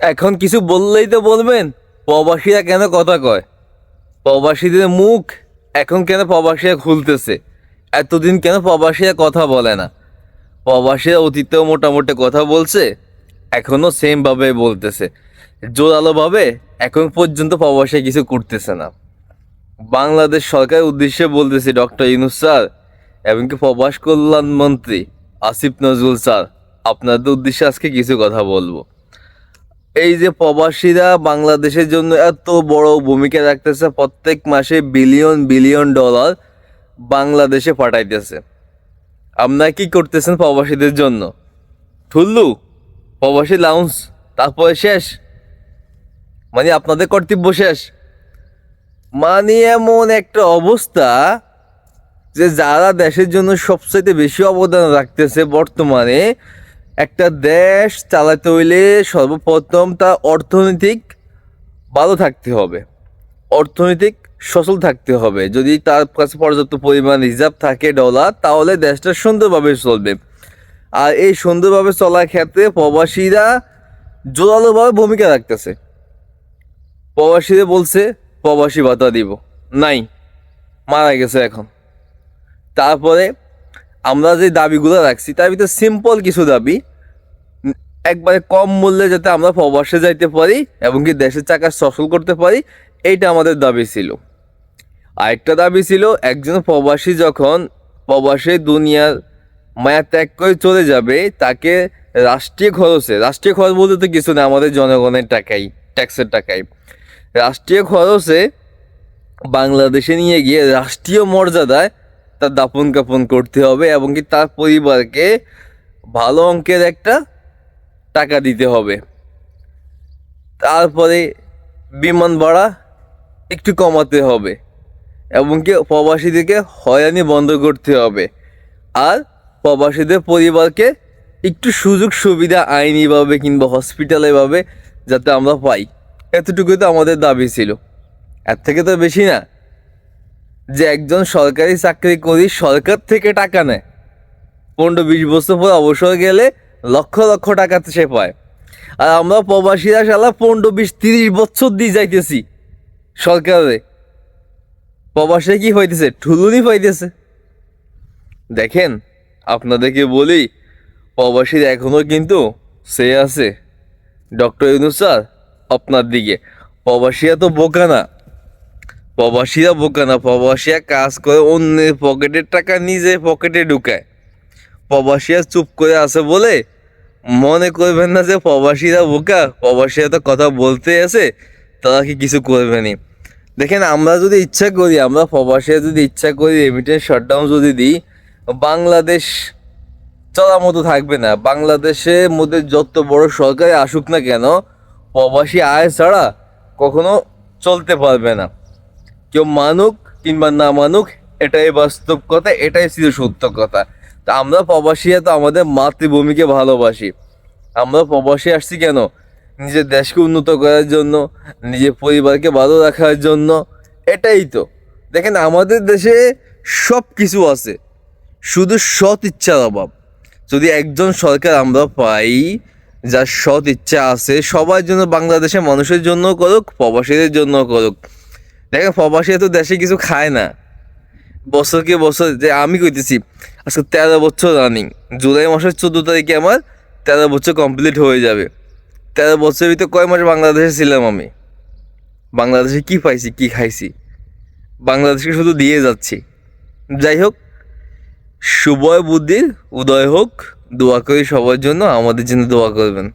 এখন কিছু বললেই তো বলবেন। প্রবাসীরা কেন কথা কয়? প্রবাসীদের মুখ এখন কেন প্রবাসীরা খুলতেছে? এতদিন কেন প্রবাসীরা কথা বলে না? প্রবাসীরা অতীতেও মোটামুটি কথা বলছে, এখনও সেমভাবে বলতেছে। জোরালোভাবে এখন পর্যন্ত প্রবাসী কিছু করতেছে না। বাংলাদেশ সরকারের উদ্দেশ্যে বলতেছি, ডক্টর ইউনুস স্যার এমনকি প্রবাস কল্যাণ মন্ত্রী আসিফ নজরুল স্যার, আপনাদের উদ্দেশ্যে আজকে কিছু কথা বলব। এই যে প্রবাসীরা বাংলাদেশের জন্য এত বড় ভূমিকা রাখতেছে, প্রত্যেক মাসে বিলিয়ন বিলিয়ন ডলার বাংলাদেশে পাঠাইতেছে। আপনারা কি করতেছেন প্রবাসীদের জন্য? ঠুল্লু প্রবাসী লাউন্স তারপরে শেষ। মানে আপনাদের কর্তব্য শেষ। মানে এমন একটা অবস্থা যে যারা দেশের জন্য সবচাইতে বেশি অবদান রাখতেছে বর্তমানে একটা দেশ চালাতে হইলে সর্বপ্রথম তা অর্থনৈতিক ভালো থাকতে হবে। অর্থনৈতিক সচল থাকতে হবে। যদি তার কাছে পর্যাপ্ত পরিমাণ রিজার্ভ থাকে ডলার, তাহলে দেশটা সুন্দরভাবে চলবে। আর এই সুন্দরভাবে চলার ক্ষেত্রে প্রবাসীরা জোরালোভাবে ভূমিকা রাখতেছে। প্রবাসীরা বলছে, প্রবাসী ভাতা দিব। নাই, মারা গেছে এখন। তারপরে আমরা যে দাবিগুলো রাখছি, তার ভিতরে সিম্পল কিছু দাবি। একবারে কম মূল্যে যাতে আমরা প্রবাসে যাইতে পারি এবং কি দেশের চাকা সফল করতে পারি, এইটা আমাদের দাবি ছিল। আরেকটা দাবি ছিল, একজন প্রবাসী যখন প্রবাসী দুনিয়ার মায়া ত্যাগ করে চলে যাবে, তাকে রাষ্ট্রীয় খরচে, রাষ্ট্রীয় খরচ বলতে তো কিছু না, আমাদের জনগণের টাকাই ট্যাক্সের টাকাই। রাষ্ট্রীয় খরচে বাংলাদেশে নিয়ে গিয়ে রাষ্ট্রীয় মর্যাদায় তার দাপন কাপন করতে হবে এবং কি তার পরিবারকে ভালো অঙ্কের একটা টাকা দিতে হবে। তারপরে বিমান ভাড়া একটু কমাতে হবে এবং কি প্রবাসীদেরকে হয়রানি বন্ধ করতে হবে আর প্রবাসীদের পরিবারকে একটু সুযোগ সুবিধা আইনিভাবে কিংবা হসপিটালেভাবে যাতে আমরা পাই। এতটুকুই তো আমাদের দাবি ছিল। এর থেকে তো বেশি না। যে একজন সরকারি চাকরি করি সরকার থেকে টাকা নেয়। পনেরো বিশ বছর পর অবসর গেলে লক্ষ লক্ষ টাকা সে পায়। আর আমরা প্রবাসীরা সালা পনেরো বিশ তিরিশ বছর দিয়ে যাইতেছি সরকারে। প্রবাসে কি হইতেছে? ঠুলুনি পাইতেছে দেখেন, আপনাদেরকে বলি, প্রবাসীর এখনও কিন্তু সে আছে। ডক্টর ইউনুস স্যার, আপনার দিকে। প্রবাসীরা তো বোকা না। প্রবাসীরা বোকা না, প্রবাসীরা কাজ করে, অন্যের পকেটের টাকা নিজে পকেটে ঢুকায়। প্রবাসীরা চুপ করে আছে বলে মনে করবেন না যে প্রবাসীরা বোকা, প্রবাসীরা তো কথা বলতে আছে, তারা কি কিছু করবে নি? দেখেন, আমরা যদি ইচ্ছা করি, আমরা প্রবাসীরা যদি ইচ্ছা করি রেমিটেন্স শাটডাউন যদি দিই, বাংলাদেশ চলার মতো থাকবে না। বাংলাদেশের মধ্যে যত বড় সরকারে আসুক না কেন, প্রবাসী আয় ছাড়া কখনো চলতে পারবে না। কেউ মানুক কিংবা না মানুক, এটাই বাস্তব কথা, এটাই ছিল সত্য কথা। তা আমরা প্রবাসীরা তো আমাদের মাতৃভূমিকে ভালোবাসি। আমরা প্রবাসী আসছি কেন? নিজের দেশকে উন্নত করার জন্য, নিজের পরিবারকে ভালো রাখার জন্য, এটাই তো। দেখেন, আমাদের দেশে সব কিছু আছে। শুধু সৎ ইচ্ছার অভাব। যদি একজন সরকার আমরা পাই, যার সৎ ইচ্ছা আছে, সবার জন্য, বাংলাদেশের মানুষের জন্য করুক, প্রবাসীদের জন্য করুক দেখেন প্রবাসী তো দেশে কিছু খায় না। বছরকে বছর যে আমি কইতেছি, আজকে তেরো বছর রানিং জুলাই মাসের চোদ্দ তারিখে আমার তেরো বছর কমপ্লিট হয়ে যাবে। তেরো বছরের ভিতরে কয় মাস বাংলাদেশে ছিলাম আমি? বাংলাদেশে কি পাইছি, কি খাইছি? বাংলাদেশকে শুধু দিয়ে যাচ্ছি। যাই হোক শুভয় বুদ্ধির, উদয় হোক, দোয়া করি সবার জন্য, আমাদের জন্য দোয়া করবেন।